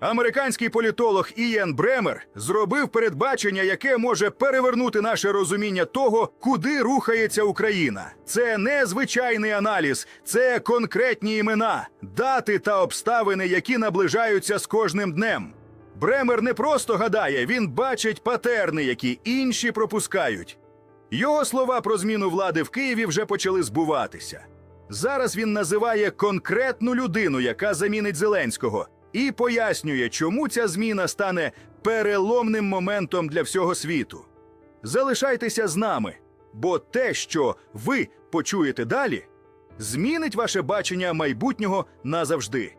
Американський політолог Ієн Бремер зробив передбачення, яке може перевернути наше розуміння того, куди рухається Україна. Це не звичайний аналіз, це конкретні імена, дати та обставини, які наближаються з кожним днем. Бремер не просто гадає, він бачить патерни, які інші пропускають. Його слова про зміну влади в Києві вже почали збуватися. Зараз він називає конкретну людину, яка замінить Зеленського, і пояснює, чому ця зміна стане переломним моментом для всього світу. Залишайтеся з нами, бо те, що ви почуєте далі, змінить ваше бачення майбутнього назавжди.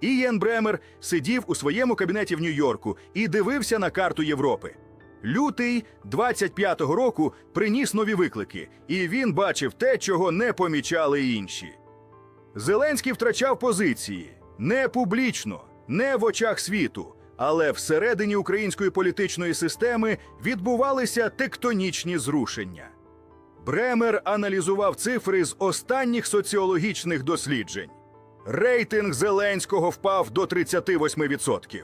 Ієн Бремер сидів у своєму кабінеті в Нью-Йорку і дивився на карту Європи. Лютий 25-го року приніс нові виклики, і він бачив те, чого не помічали інші. Зеленський втрачав позиції не публічно, не в очах світу, але всередині української політичної системи відбувалися тектонічні зрушення. Бремер аналізував цифри з останніх соціологічних досліджень. Рейтинг Зеленського впав до 38%.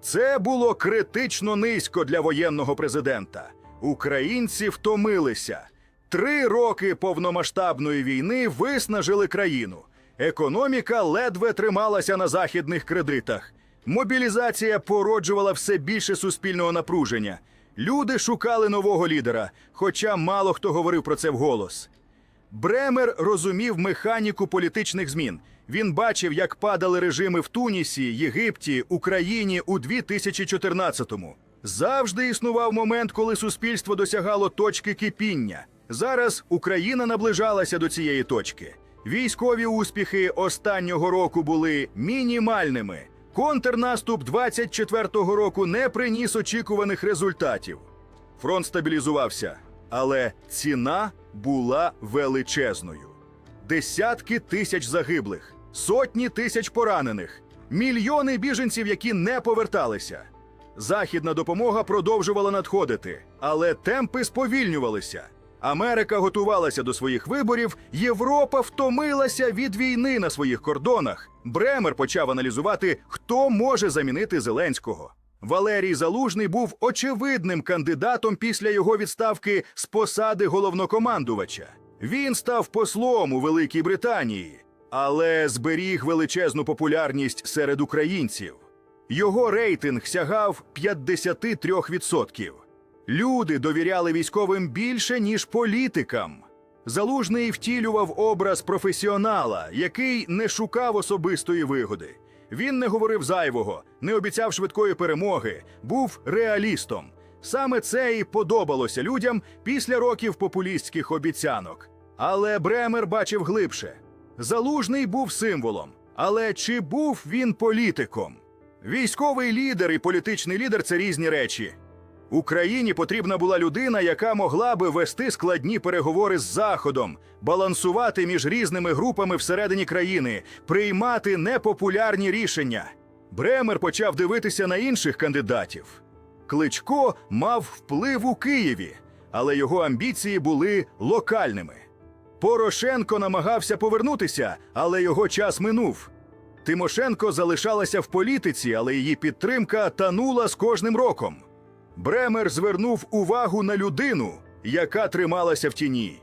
Це було критично низько для воєнного президента. Українці втомилися. Три роки повномасштабної війни виснажили країну. Економіка ледве трималася на західних кредитах. Мобілізація породжувала все більше суспільного напруження. Люди шукали нового лідера, хоча мало хто говорив про це вголос. Бремер розумів механіку політичних змін. Він бачив, як падали режими в Тунісі, Єгипті, Україні у 2014-му. Завжди існував момент, коли суспільство досягало точки кипіння. Зараз Україна наближалася до цієї точки. Військові успіхи останнього року були мінімальними. Контрнаступ 24-го року не приніс очікуваних результатів. Фронт стабілізувався, але ціна була величезною. Десятки тисяч загиблих, сотні тисяч поранених, мільйони біженців, які не поверталися. Західна допомога продовжувала надходити, але темпи сповільнювалися. Америка готувалася до своїх виборів, Європа втомилася від війни на своїх кордонах. Бремер почав аналізувати, хто може замінити Зеленського. Валерій Залужний був очевидним кандидатом після його відставки з посади головнокомандувача. Він став послом у Великій Британії, але зберіг величезну популярність серед українців. Його рейтинг сягав 53%. Люди довіряли військовим більше, ніж політикам. Залужний втілював образ професіонала, який не шукав особистої вигоди. Він не говорив зайвого, не обіцяв швидкої перемоги, був реалістом. Саме це і подобалося людям після років популістських обіцянок. Але Бремер бачив глибше. Залужний був символом. Але чи був він політиком? Військовий лідер і політичний лідер це різні речі. Україні потрібна була людина, яка могла би вести складні переговори з Заходом, балансувати між різними групами всередині країни, приймати непопулярні рішення. Бремер почав дивитися на інших кандидатів. Кличко мав вплив у Києві, але його амбіції були локальними. Порошенко намагався повернутися, але його час минув. Тимошенко залишалася в політиці, але її підтримка танула з кожним роком. Бремер звернув увагу на людину, яка трималася в тіні.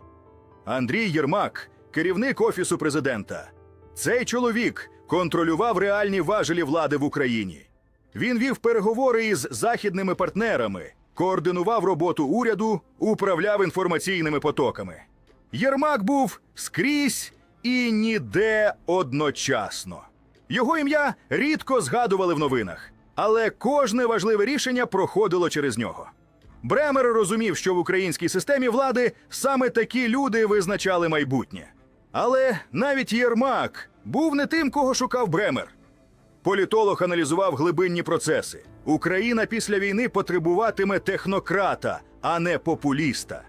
Андрій Єрмак, керівник офісу президента. Цей чоловік контролював реальні важелі влади в Україні. Він вів переговори із західними партнерами, координував роботу уряду, управляв інформаційними потоками. Єрмак був скрізь і ніде одночасно. Його ім'я рідко згадували в новинах, але кожне важливе рішення проходило через нього. Бремер розумів, що в українській системі влади саме такі люди визначали майбутнє. Але навіть Єрмак був не тим, кого шукав Бремер. Політолог аналізував глибинні процеси. Україна після війни потребуватиме технократа, а не популіста.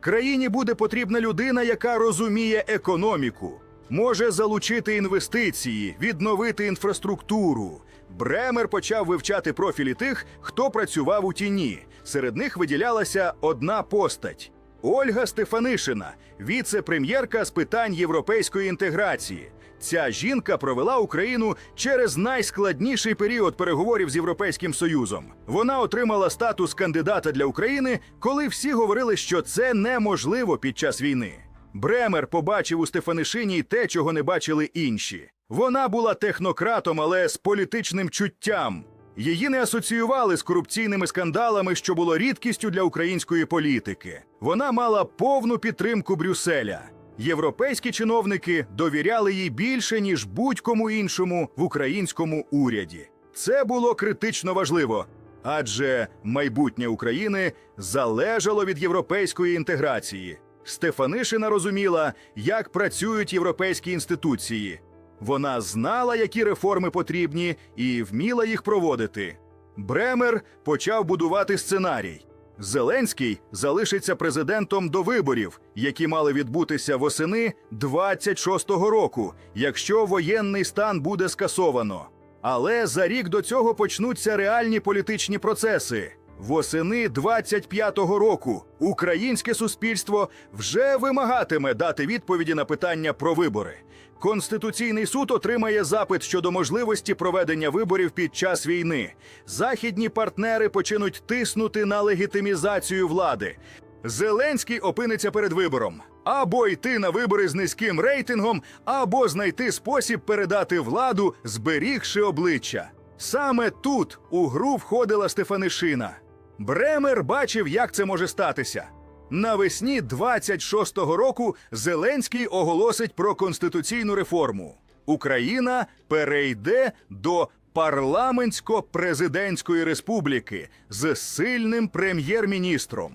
Країні буде потрібна людина, яка розуміє економіку, може залучити інвестиції, відновити інфраструктуру. Бремер почав вивчати профілі тих, хто працював у тіні. Серед них виділялася одна постать Ольга Стефанишина, віце-прем'єрка з питань європейської інтеграції. Ця жінка провела Україну через найскладніший період переговорів з Європейським Союзом. Вона отримала статус кандидата для України, коли всі говорили, що це неможливо під час війни. Бремер побачив у Стефанишині те, чого не бачили інші. Вона була технократом, але з політичним чуттям. Її не асоціювали з корупційними скандалами, що було рідкістю для української політики. Вона мала повну підтримку Брюсселя. Європейські чиновники довіряли їй більше, ніж будь-кому іншому в українському уряді. Це було критично важливо, адже майбутнє України залежало від європейської інтеграції. Стефанишина розуміла, як працюють європейські інституції. Вона знала, які реформи потрібні, і вміла їх проводити. Бремер почав будувати сценарій. Зеленський залишиться президентом до виборів, які мали відбутися восени 26-го року, якщо воєнний стан буде скасовано. Але за рік до цього почнуться реальні політичні процеси. Восени 25-го року українське суспільство вже вимагатиме дати відповіді на питання про вибори. Конституційний суд отримає запит щодо можливості проведення виборів під час війни. Західні партнери почнуть тиснути на легітимізацію влади. Зеленський опиниться перед вибором або йти на вибори з низьким рейтингом, або знайти спосіб передати владу, зберігши обличчя. Саме тут у гру входила Стефанишина. Бремер бачив, як це може статися. Навесні 26-го року Зеленський оголосить про конституційну реформу. Україна перейде до парламентсько-президентської республіки з сильним прем'єр-міністром.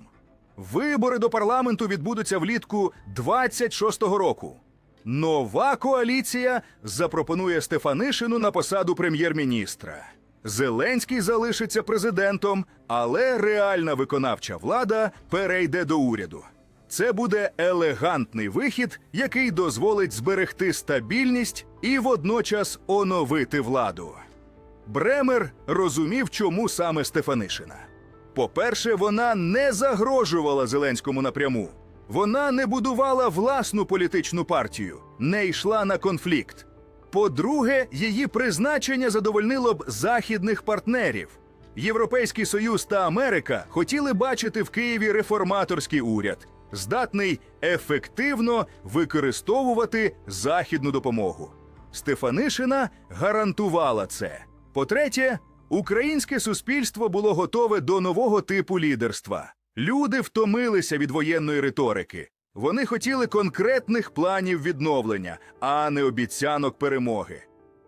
Вибори до парламенту відбудуться влітку 26-го року. Нова коаліція запропонує Стефанишину на посаду прем'єр-міністра. Зеленський залишиться президентом, але реальна виконавча влада перейде до уряду. Це буде елегантний вихід, який дозволить зберегти стабільність і водночас оновити владу. Бремер розумів, чому саме Стефанишина. По-перше, вона не загрожувала Зеленському напряму. Вона не будувала власну політичну партію, не йшла на конфлікт. По-друге, її призначення задовольнило б західних партнерів. Європейський Союз та Америка хотіли бачити в Києві реформаторський уряд, здатний ефективно використовувати західну допомогу. Стефанишина гарантувала це. По-третє, українське суспільство було готове до нового типу лідерства. Люди втомилися від воєнної риторики. Вони хотіли конкретних планів відновлення, а не обіцянок перемоги.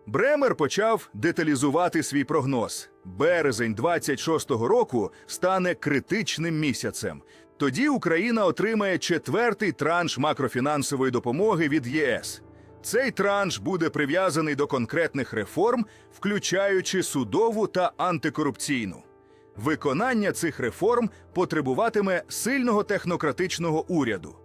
Бремер почав деталізувати свій прогноз. Березень 26-го року стане критичним місяцем. Тоді Україна отримає четвертий транш макрофінансової допомоги від ЄС. Цей транш буде прив'язаний до конкретних реформ, включаючи судову та антикорупційну. Виконання цих реформ потребуватиме сильного технократичного уряду.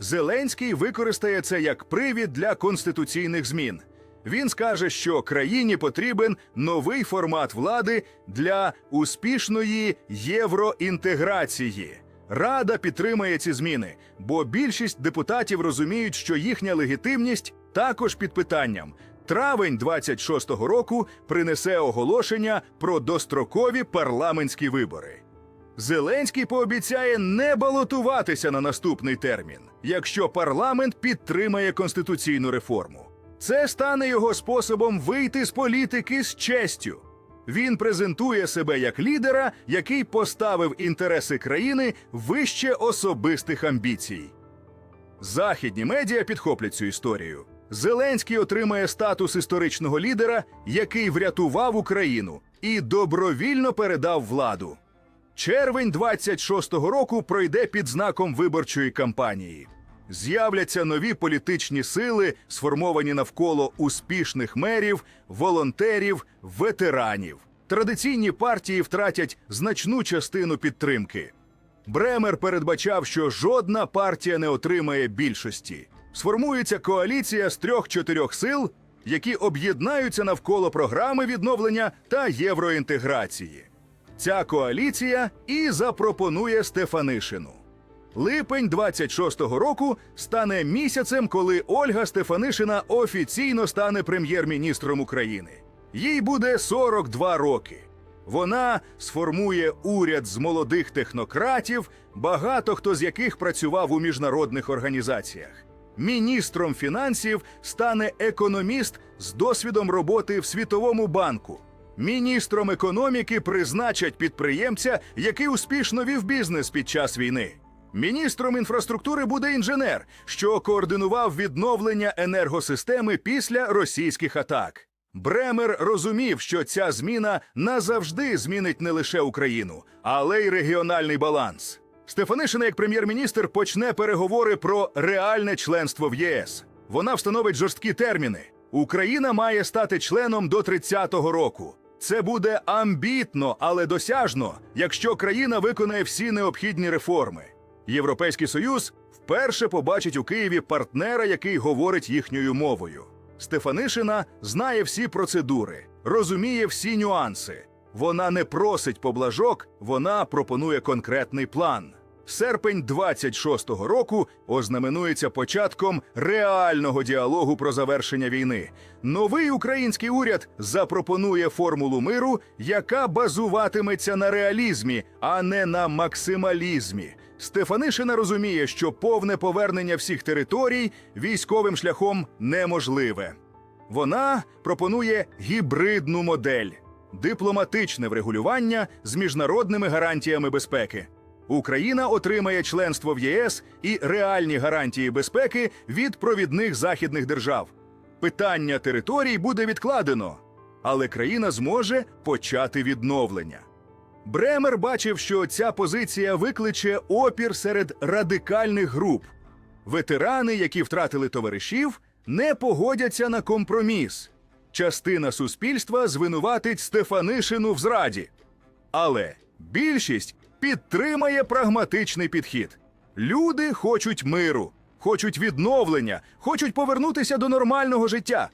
Зеленський використає це як привід для конституційних змін. Він скаже, що країні потрібен новий формат влади для успішної євроінтеграції. Рада підтримає ці зміни, бо більшість депутатів розуміють, що їхня легітимність також під питанням. Травень 26-го року принесе оголошення про дострокові парламентські вибори. Зеленський пообіцяє не балотуватися на наступний термін, якщо парламент підтримає конституційну реформу. Це стане його способом вийти з політики з честю. Він презентує себе як лідера, який поставив інтереси країни вище особистих амбіцій. Західні медіа підхоплять цю історію. Зеленський отримає статус історичного лідера, який врятував Україну і добровільно передав владу. Червень 26-го року пройде під знаком виборчої кампанії. З'являться нові політичні сили, сформовані навколо успішних мерів, волонтерів, ветеранів. Традиційні партії втратять значну частину підтримки. Бремер передбачав, що жодна партія не отримає більшості. Сформується коаліція з трьох-чотирьох сил, які об'єднаються навколо програми відновлення та євроінтеграції. Ця коаліція і запропонує Стефанишину. Липень 26-го року стане місяцем, коли Ольга Стефанишина офіційно стане прем'єр-міністром України. Їй буде 42 роки. Вона сформує уряд з молодих технократів, багато хто з яких працював у міжнародних організаціях. Міністром фінансів стане економіст з досвідом роботи в Світовому банку. Міністром економіки призначать підприємця, який успішно вів бізнес під час війни. Міністром інфраструктури буде інженер, що координував відновлення енергосистеми після російських атак. Бремер розумів, що ця зміна назавжди змінить не лише Україну, але й регіональний баланс. Стефанишина, як прем'єр-міністр, почне переговори про реальне членство в ЄС. Вона встановить жорсткі терміни. Україна має стати членом до 30-го року. Це буде амбітно, але досяжно, якщо країна виконає всі необхідні реформи. Європейський союз вперше побачить у Києві партнера, який говорить їхньою мовою. Стефанишина знає всі процедури, розуміє всі нюанси. Вона не просить поблажок, вона пропонує конкретний план. Серпень 26-го року ознаменується початком реального діалогу про завершення війни. Новий український уряд запропонує формулу миру, яка базуватиметься на реалізмі, а не на максималізмі. Стефанишина розуміє, що повне повернення всіх територій військовим шляхом неможливе. Вона пропонує гібридну модель дипломатичне врегулювання з міжнародними гарантіями безпеки. Україна отримає членство в ЄС і реальні гарантії безпеки від провідних західних держав. Питання територій буде відкладено, але країна зможе почати відновлення. Бремер бачив, що ця позиція викличе опір серед радикальних груп. Ветерани, які втратили товаришів, не погодяться на компроміс. Частина суспільства звинуватить Стефанишину в зраді. Але більшість підтримає прагматичний підхід. Люди хочуть миру, хочуть відновлення, хочуть повернутися до нормального життя.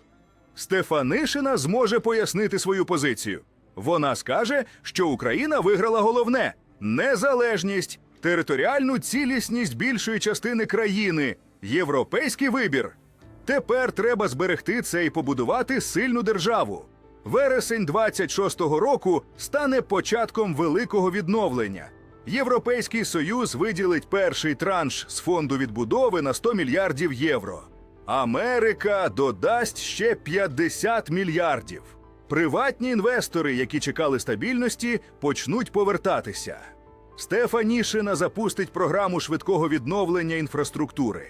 Стефанишина зможе пояснити свою позицію. Вона скаже, що Україна виграла головне незалежність, територіальну цілісність більшої частини країни, європейський вибір. Тепер треба зберегти це і побудувати сильну державу. Вересень 26-го року стане початком великого відновлення. Європейський союз виділить перший транш з фонду відбудови на 100 мільярдів євро. Америка додасть ще 50 мільярдів. Приватні інвестори, які чекали стабільності, почнуть повертатися. Стефанішина запустить програму швидкого відновлення інфраструктури.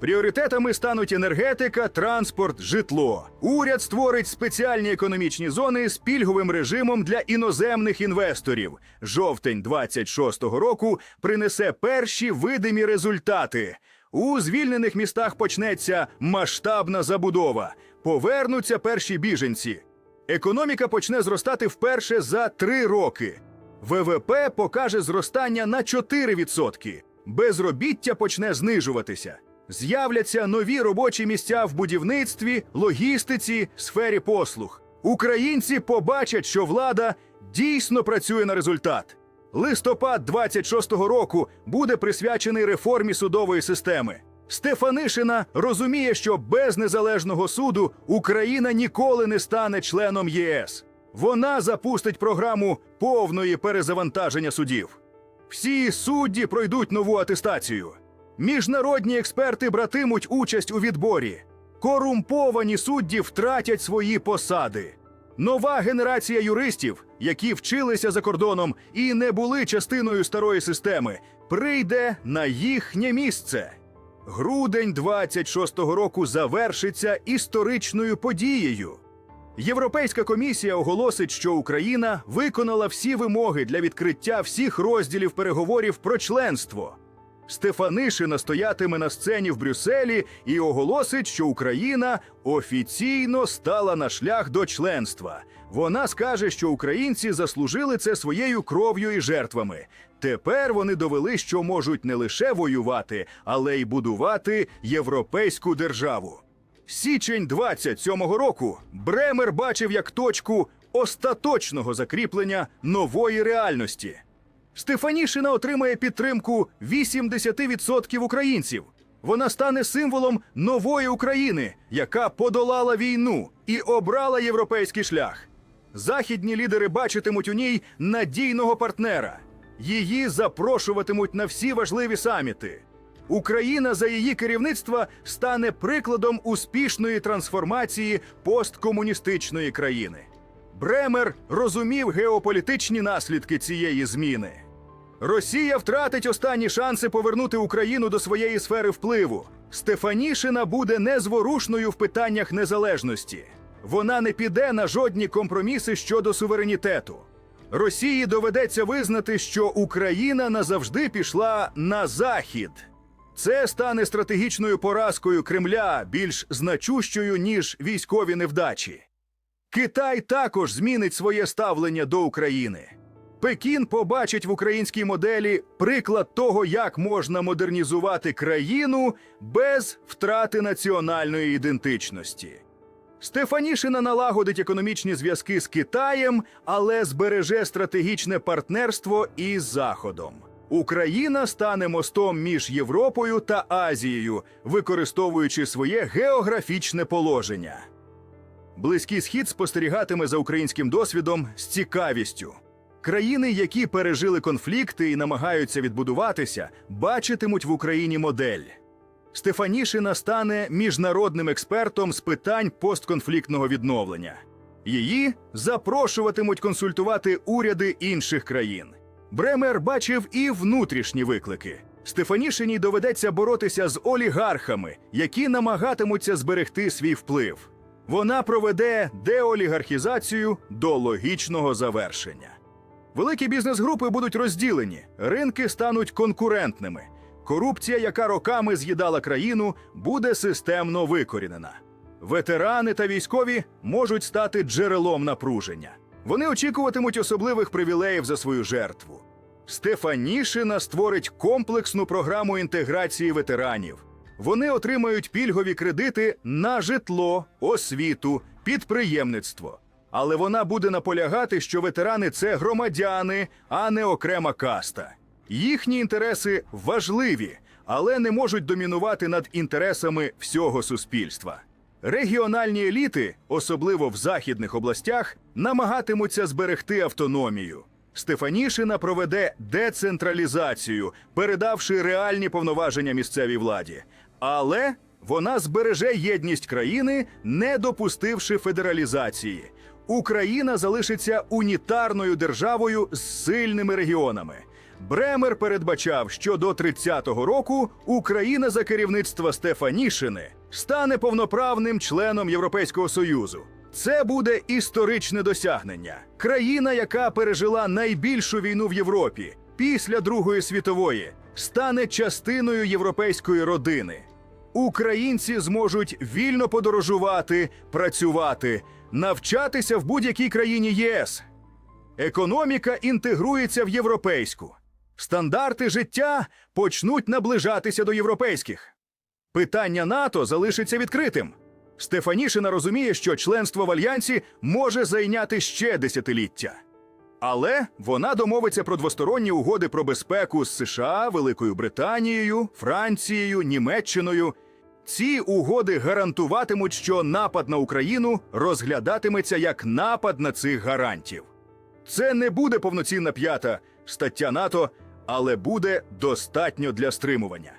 Пріоритетами стануть енергетика, транспорт, житло. Уряд створить спеціальні економічні зони з пільговим режимом для іноземних інвесторів. Жовтень 26-го року принесе перші видимі результати. У звільнених містах почнеться масштабна забудова. Повернуться перші біженці. Економіка почне зростати вперше за три роки. ВВП покаже зростання на 4%. Безробіття почне знижуватися. З'являться нові робочі місця в будівництві, логістиці, сфері послуг. Українці побачать, що влада дійсно працює на результат. Листопад 26-го року буде присвячений реформі судової системи. Стефанишина розуміє, що без незалежного суду Україна ніколи не стане членом ЄС. Вона запустить програму повної перезавантаження судів. Всі судді пройдуть нову атестацію. Міжнародні експерти братимуть участь у відборі. Корумповані судді втратять свої посади. Нова генерація юристів, які вчилися за кордоном і не були частиною старої системи, прийде на їхнє місце. Грудень 26-го року завершиться історичною подією. Європейська комісія оголосить, що Україна виконала всі вимоги для відкриття всіх розділів переговорів про членство. Стефанишина стоятиме на сцені в Брюсселі і оголосить, що Україна офіційно стала на шлях до членства. Вона скаже, що українці заслужили це своєю кров'ю і жертвами. Тепер вони довели, що можуть не лише воювати, але й будувати європейську державу. Січень 27-го року Бремер бачив як точку остаточного закріплення нової реальності. Стефанішина отримає підтримку 80% українців. Вона стане символом нової України, яка подолала війну і обрала європейський шлях. Західні лідери бачитимуть у ній надійного партнера. Її запрошуватимуть на всі важливі саміти. Україна за її керівництва стане прикладом успішної трансформації посткомуністичної країни. Бремер розумів геополітичні наслідки цієї зміни. Росія втратить останні шанси повернути Україну до своєї сфери впливу. Стефанішина буде незворушною в питаннях незалежності. Вона не піде на жодні компроміси щодо суверенітету. Росії доведеться визнати, що Україна назавжди пішла на захід. Це стане стратегічною поразкою Кремля, більш значущою ніж військові невдачі. Китай також змінить своє ставлення до України. Пекін побачить в українській моделі приклад того, як можна модернізувати країну без втрати національної ідентичності. Стефанішина налагодить економічні зв'язки з Китаєм, але збереже стратегічне партнерство із Заходом. Україна стане мостом між Європою та Азією, використовуючи своє географічне положення. Близький схід спостерігатиме за українським досвідом з цікавістю. Країни, які пережили конфлікти і намагаються відбудуватися, бачитимуть в Україні модель. Стефанішина стане міжнародним експертом з питань постконфліктного відновлення. Її запрошуватимуть консультувати уряди інших країн. Бремер бачив і внутрішні виклики. Стефанішиній доведеться боротися з олігархами, які намагатимуться зберегти свій вплив. Вона проведе деолігархізацію до логічного завершення. Великі бізнес-групи будуть розділені, ринки стануть конкурентними. Корупція, яка роками з'їдала країну, буде системно викорінена. Ветерани та військові можуть стати джерелом напруження. Вони очікуватимуть особливих привілеїв за свою жертву. Стефанішина створить комплексну програму інтеграції ветеранів. Вони отримають пільгові кредити на житло, освіту, підприємництво. Але вона буде наполягати, що ветерани це громадяни, а не окрема каста. Їхні інтереси важливі, але не можуть домінувати над інтересами всього суспільства. Регіональні еліти, особливо в західних областях, намагатимуться зберегти автономію. Стефанішина проведе децентралізацію, передавши реальні повноваження місцевій владі. Але вона збереже єдність країни, не допустивши федералізації. Україна залишиться унітарною державою з сильними регіонами. Бремер передбачав, що до 30-го року Україна за керівництва Стефанішини стане повноправним членом Європейського Союзу. Це буде історичне досягнення. Країна, яка пережила найбільшу війну в Європі після Другої світової, стане частиною європейської родини. Українці зможуть вільно подорожувати, працювати, навчатися в будь-якій країні ЄС. Економіка інтегрується в європейську. Стандарти життя почнуть наближатися до європейських. Питання НАТО залишиться відкритим. Стефанішина розуміє, що членство в альянсі може зайняти ще десятиліття. Але вона домовиться про двосторонні угоди про безпеку з США, Великою Британією, Францією, Німеччиною. Ці угоди гарантуватимуть, що напад на Україну розглядатиметься як напад на цих гарантів. Це не буде повноцінна п'ята стаття НАТО, але буде достатньо для стримування.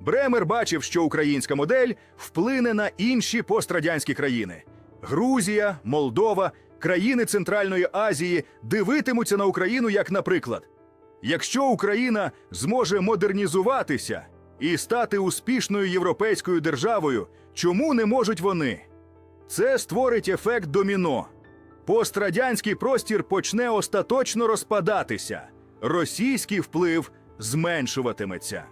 Бремер бачив, що українська модель вплине на інші пострадянські країни: Грузія, Молдова, країни Центральної Азії дивитимуться на Україну як наприклад. Якщо Україна зможе модернізуватися і стати успішною європейською державою, чому не можуть вони? Це створить ефект доміно. Пострадянський простір почне остаточно розпадатися, російський вплив зменшуватиметься.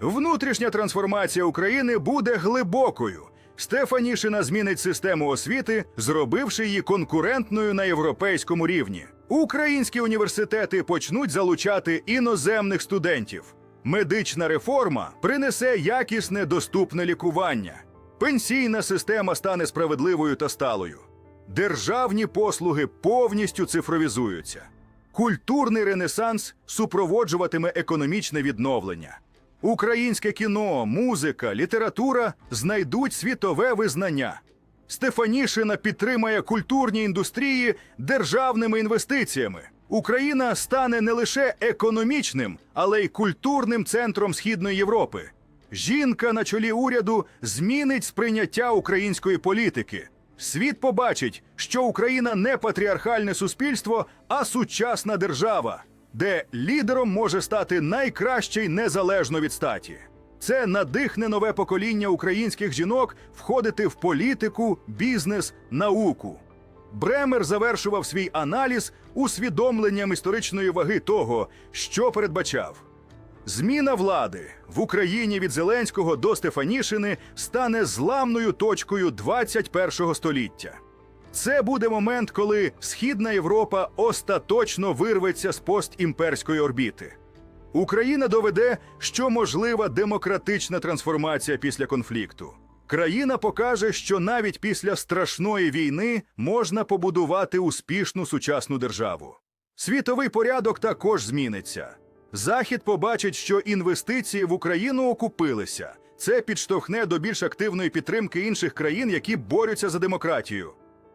Внутрішня трансформація України буде глибокою. Стефанішина змінить систему освіти, зробивши її конкурентною на європейському рівні. Українські університети почнуть залучати іноземних студентів. Медична реформа принесе якісне доступне лікування. Пенсійна система стане справедливою та сталою. Державні послуги повністю цифровізуються. Культурний ренесанс супроводжуватиме економічне відновлення. Українське кіно, музика, література знайдуть світове визнання. Стефанішина підтримає культурні індустрії державними інвестиціями. Україна стане не лише економічним, але й культурним центром Східної Європи. Жінка на чолі уряду змінить сприйняття української політики. Світ побачить, що Україна не патріархальне суспільство, а сучасна держава, де лідером може стати найкращий незалежно від статі. Це надихне нове покоління українських жінок входити в політику, бізнес, науку. Бремер завершував свій аналіз усвідомленням історичної ваги того, що передбачав. Зміна влади в Україні від Зеленського до Стефанішини стане зламною точкою 21 століття. Це буде момент, коли Східна Європа остаточно вирветься з постімперської орбіти. Україна доведе, що можлива демократична трансформація після конфлікту. Країна покаже, що навіть після страшної війни можна побудувати успішну сучасну державу. Світовий порядок також зміниться. Захід побачить, що інвестиції в Україну окупилися. Це підштовхне до більш активної підтримки інших країн, які борються за демократію.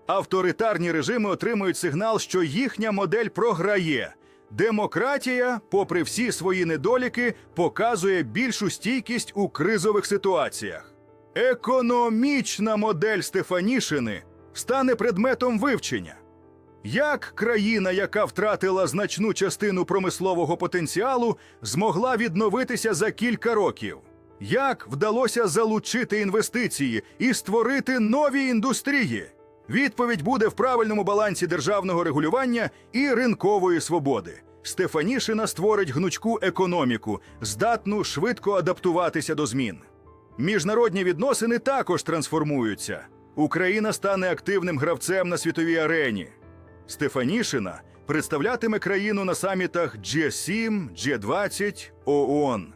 Авторитарні режими отримують сигнал, що їхня модель програє. Демократія, попри всі свої недоліки, показує більшу стійкість у кризових ситуаціях. Економічна модель Стефанішини стане предметом вивчення. Як країна, яка втратила значну частину промислового потенціалу, змогла відновитися за кілька років? Як вдалося залучити інвестиції і створити нові індустрії? Відповідь буде в правильному балансі державного регулювання і ринкової свободи. Стефанішина створить гнучку економіку, здатну швидко адаптуватися до змін. Міжнародні відносини також трансформуються. Україна стане активним гравцем на світовій арені. Стефанішина представлятиме країну на самітах G7, G20, ООН.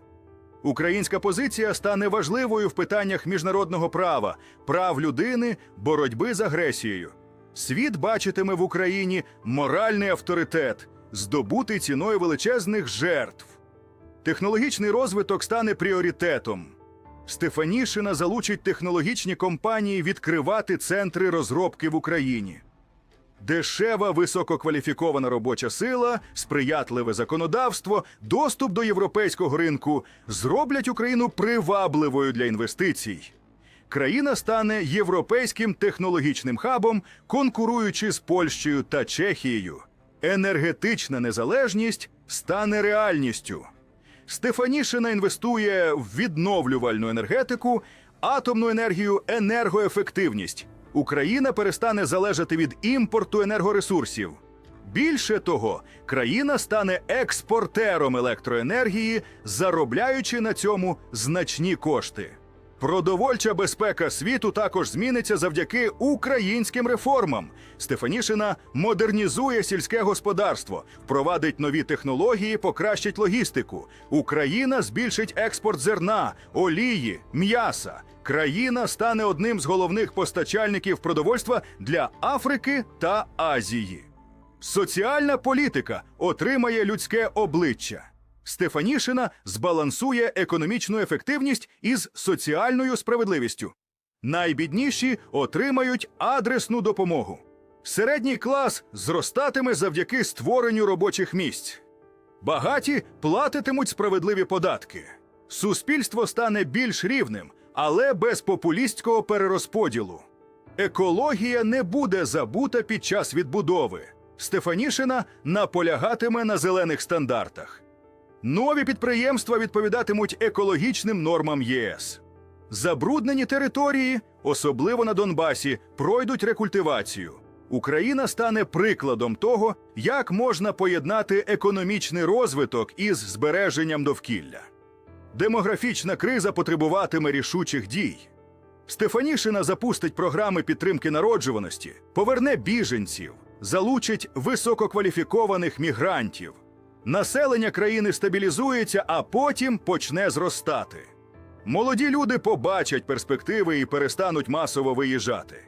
Українська позиція стане важливою в питаннях міжнародного права, прав людини, боротьби з агресією. Світ бачитиме в Україні моральний авторитет, здобутий ціною величезних жертв. Технологічний розвиток стане пріоритетом. Стефанішина залучить технологічні компанії відкривати центри розробки в Україні. Дешева висококваліфікована робоча сила, сприятливе законодавство, доступ до європейського ринку зроблять Україну привабливою для інвестицій. Країна стане європейським технологічним хабом, конкуруючи з Польщею та Чехією. Енергетична незалежність стане реальністю. Стефанішина інвестує в відновлювальну енергетику, атомну енергію, енергоефективність. Україна перестане залежати від імпорту енергоресурсів. Більше того, країна стане експортером електроенергії, заробляючи на цьому значні кошти. Продовольча безпека світу також зміниться завдяки українським реформам. Стефанішина модернізує сільське господарство, впровадить нові технології, покращить логістику. Україна збільшить експорт зерна, олії, м'яса. Країна стане одним з головних постачальників продовольства для Африки та Азії. Соціальна політика отримає людське обличчя. Стефанішина збалансує економічну ефективність із соціальною справедливістю. Найбідніші отримають адресну допомогу. Середній клас зростатиме завдяки створенню робочих місць. Багаті платитимуть справедливі податки. Суспільство стане більш рівним, але без популістського перерозподілу. Екологія не буде забута під час відбудови. Стефанішина наполягатиме на зелених стандартах. Нові підприємства відповідатимуть екологічним нормам ЄС. Забруднені території, особливо на Донбасі, пройдуть рекультивацію. Україна стане прикладом того, як можна поєднати економічний розвиток із збереженням довкілля. Демографічна криза потребуватиме рішучих дій. Стефанішина запустить програми підтримки народжуваності, поверне біженців, залучить висококваліфікованих мігрантів. Населення країни стабілізується, а потім почне зростати. Молоді люди побачать перспективи і перестануть масово виїжджати.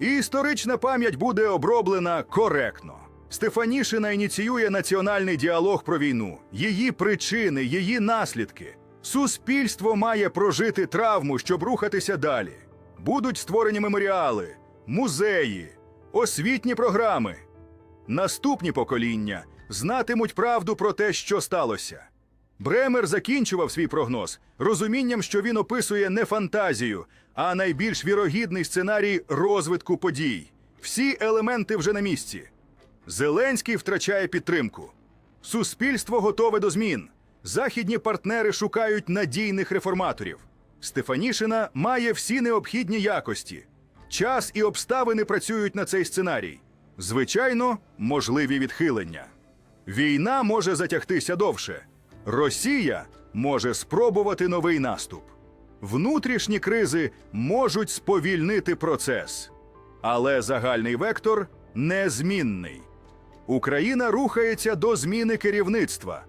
І історична пам'ять буде оброблена коректно. Стефанішина ініціює національний діалог про війну, її причини, її наслідки. Суспільство має прожити травму, щоб рухатися далі. Будуть створені меморіали, музеї, освітні програми. Наступні покоління знатимуть правду про те, що сталося. Бремер закінчував свій прогноз розумінням, що він описує не фантазію, а найбільш вірогідний сценарій розвитку подій. Всі елементи вже на місці. Зеленський втрачає підтримку. Суспільство готове до змін. Західні партнери шукають надійних реформаторів. Стефанішина має всі необхідні якості. Час і обставини працюють на цей сценарій. Звичайно, можливі відхилення. Війна може затягтися довше. Росія може спробувати новий наступ. Внутрішні кризи можуть сповільнити процес. Але загальний вектор незмінний. Україна рухається до зміни керівництва.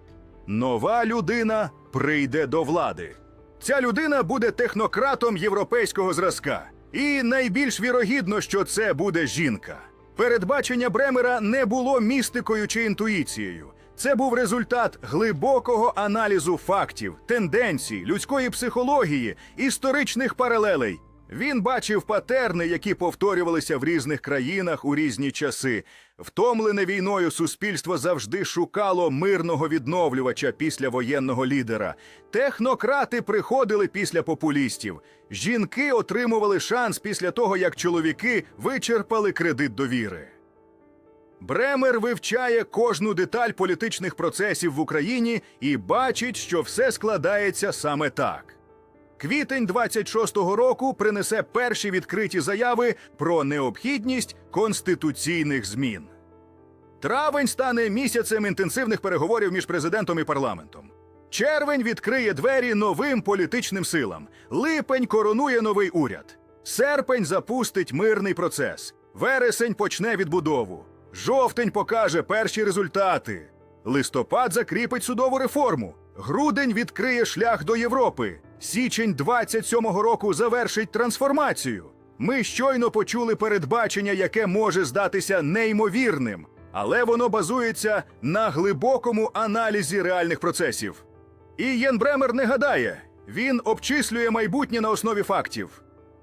Нова людина прийде до влади. Ця людина буде технократом європейського зразка. І найбільш вірогідно, що це буде жінка. Передбачення Бремера не було містикою чи інтуїцією. Це був результат глибокого аналізу фактів, тенденцій, людської психології, історичних паралелей. Він бачив патерни, які повторювалися в різних країнах у різні часи. Втомлене війною суспільство завжди шукало мирного відновлювача після воєнного лідера. Технократи приходили після популістів. Жінки отримували шанс після того, як чоловіки вичерпали кредит довіри. Бремер вивчає кожну деталь політичних процесів в Україні і бачить, що все складається саме так. Квітень 26-го року принесе перші відкриті заяви про необхідність конституційних змін. Травень стане місяцем інтенсивних переговорів між президентом і парламентом. Червень відкриє двері новим політичним силам. Липень коронує новий уряд. Серпень запустить мирний процес. Вересень почне відбудову. Жовтень покаже перші результати. Листопад закріпить судову реформу. Грудень відкриє шлях до Європи. Січень 27-го року завершить трансформацію. Ми щойно почули передбачення, яке може здатися неймовірним, але воно базується на глибокому аналізі реальних процесів. І Єн Бремер не гадає, він обчислює майбутнє на основі фактів.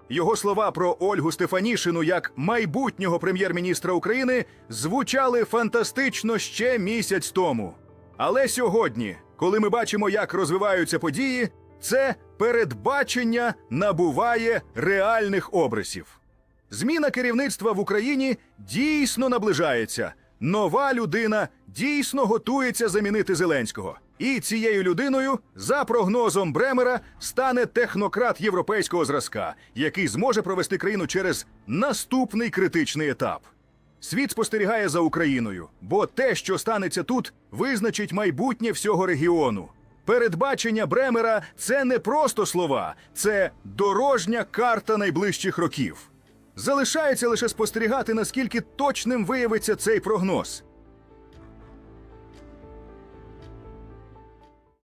Його слова про Ольгу Стефанішину як майбутнього прем'єр-міністра України звучали фантастично ще місяць тому. Але сьогодні, коли ми бачимо, як розвиваються події, це передбачення набуває реальних обрисів. Зміна керівництва в Україні дійсно наближається. Нова людина дійсно готується замінити Зеленського. І цією людиною, за прогнозом Бремера, стане технократ європейського зразка, який зможе провести країну через наступний критичний етап. Світ спостерігає за Україною, бо те, що станеться тут, визначить майбутнє всього регіону. Передбачення Бремера це не просто слова, це дорожня карта найближчих років. Залишається лише спостерігати, наскільки точним виявиться цей прогноз.